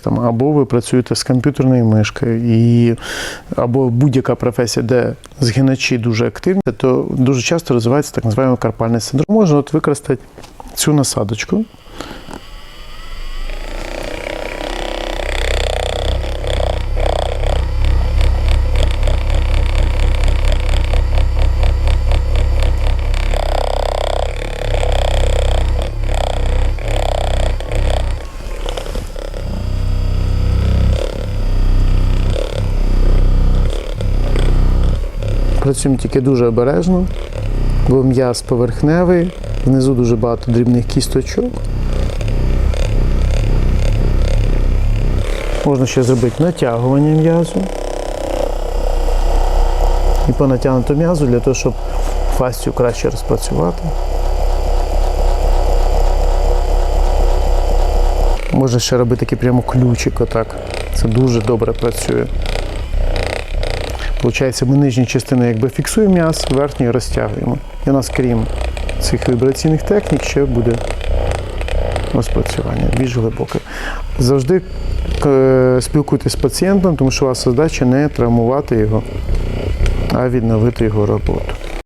Там, або ви працюєте з комп'ютерною мишкою, і, або будь-яка професія, де згиначі дуже активні, то дуже часто розвивається так званий карпальний синдром. Можна от використати цю насадочку. Працюємо тільки дуже обережно, бо м'яз поверхневий, внизу дуже багато дрібних кісточок. Можна ще зробити натягування м'язу. І по натягнутому м'язу для того, щоб фасцію краще розпрацювати. Можна ще робити такий прямо ключик отак. Це дуже добре працює. Получається, ми нижні частини якби фіксуємо м'яз, верхні розтягуємо. І у нас, крім цих вібраційних технік, ще буде розпрацювання більш глибоке. Завжди е, спілкуйтесь з пацієнтом, тому що вас задача не травмувати його, а відновити його роботу.